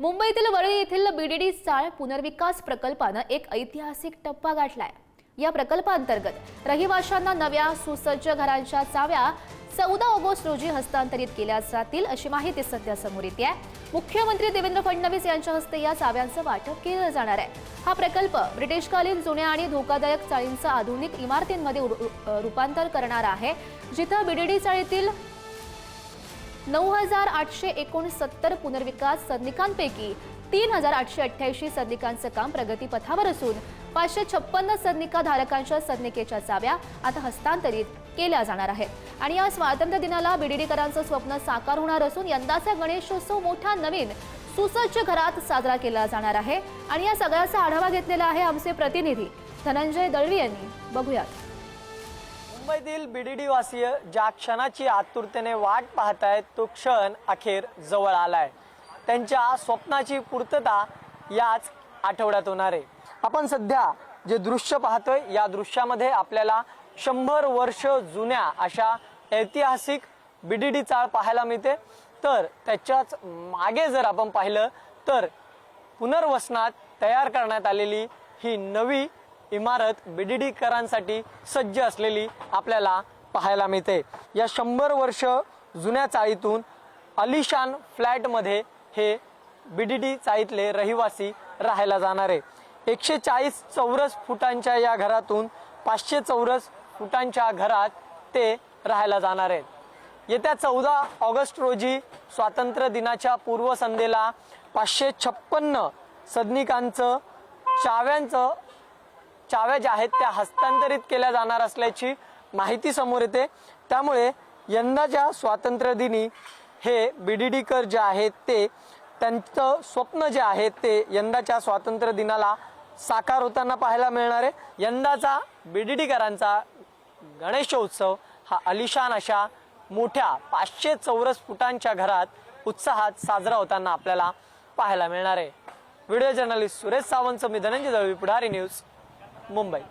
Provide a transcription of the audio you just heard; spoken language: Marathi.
मुंबईतील वरळी येथील बीडीडी चाळ पुनर्विकास प्रकल्पानं एक ऐतिहासिक टप्पा गाठलाय. या प्रकल्पांतर्गत रहिवाशांना नव्या सुसज्ज घरांच्या चाव्या चौदा ऑगस्ट रोजी हस्तांतरित केल्या जातील अशी माहिती सध्या समोर येते आहे मुख्यमंत्री देवेंद्र फडणवीस यांच्या हस्ते या चाव्यांचं वाटप केलं जाणार आहे. हा प्रकल्प ब्रिटिशकालीन जुन्या आणि धोकादायक चाळींचं आधुनिक इमारतींमध्ये रूपांतर करणार आहे जिथं बीडीडी चाळीतील नऊ हजार आठशे एकोणसत्तर पुनर्विकास सदनिकांपैकी तीन हजार आठशे अठ्ठ्याऐंशी सदनिकांचं काम प्रगतीपथावर असून पाचशे छप्पन्न सदनिका धारकांच्या सदनिकेच्या चाव्या आता हस्तांतरित केल्या जाणार आहेत. आणि या स्वातंत्र्य दिनाला बीडीडीकरांचं स्वप्न साकार होणार असून यंदाचा गणेशोत्सव मोठा नवीन सुसज्ज घरात साजरा केला जाणार आहे. आणि या सगळ्याचा आढावा घेतलेला आहे आमचे प्रतिनिधी धनंजय दळवी यांनी. बघूयात. मुंबईतील बीडीडी वासीय ज्या क्षणाची आतुरतेने वाट पाहत आहेत तो क्षण अखेर जवळ आलाय. त्यांच्या स्वप्नाची पूर्तता याच आठवड्यात होणार आहे. आपण सध्या जे दृश्य पाहतोय या दृश्यामध्ये आपल्याला शंभर वर्ष जुन्या अशा ऐतिहासिक बीडीडी चाळ पाहायला मिळते. तर त्याच्याच मागे जर आपण पाहिलं तर पुनर्वसनात तयार करण्यात आलेली ही नवी इमारत बीडीडीकरांसाठी सज्ज असलेली आपल्याला पाहायला मिळते. या शंभर वर्ष जुन्या चाळीतून अलिशान फ्लॅटमध्ये हे बीडीडी चाळीतले रहिवासी राहायला जाणार आहे. एकशे चाळीस चौरस फुटांच्या या घरातून पाचशे चौरस फुटांच्या घरात ते राहायला जाणार आहेत. येत्या चौदा ऑगस्ट रोजी स्वातंत्र्य दिनाच्या पूर्वसंध्येला पाचशे छप्पन्न सदनिकांचं चाव्यांचं चाव्या ज्या आहेत त्या हस्तांतरित केल्या जाणार असल्याची माहिती समोर येते. त्यामुळे यंदाच्या स्वातंत्र्य दिनी हे बीडीडीकर जे आहेत ते त्यांचं स्वप्न जे आहे ते यंदाच्या स्वातंत्र्य दिनाला साकार होताना पाहायला मिळणार आहे. यंदाचा बीडीडीकरांचा गणेशोत्सव हा अलिशान अशा मोठ्या पाचशे चौरस फुटांच्या घरात उत्साहात साजरा होताना आपल्याला पाहायला मिळणार आहे. व्हिडिओ जर्नलिस्ट सुरेश सावंत मी धनंजय दळवी पुढारी न्यूज. मुंबई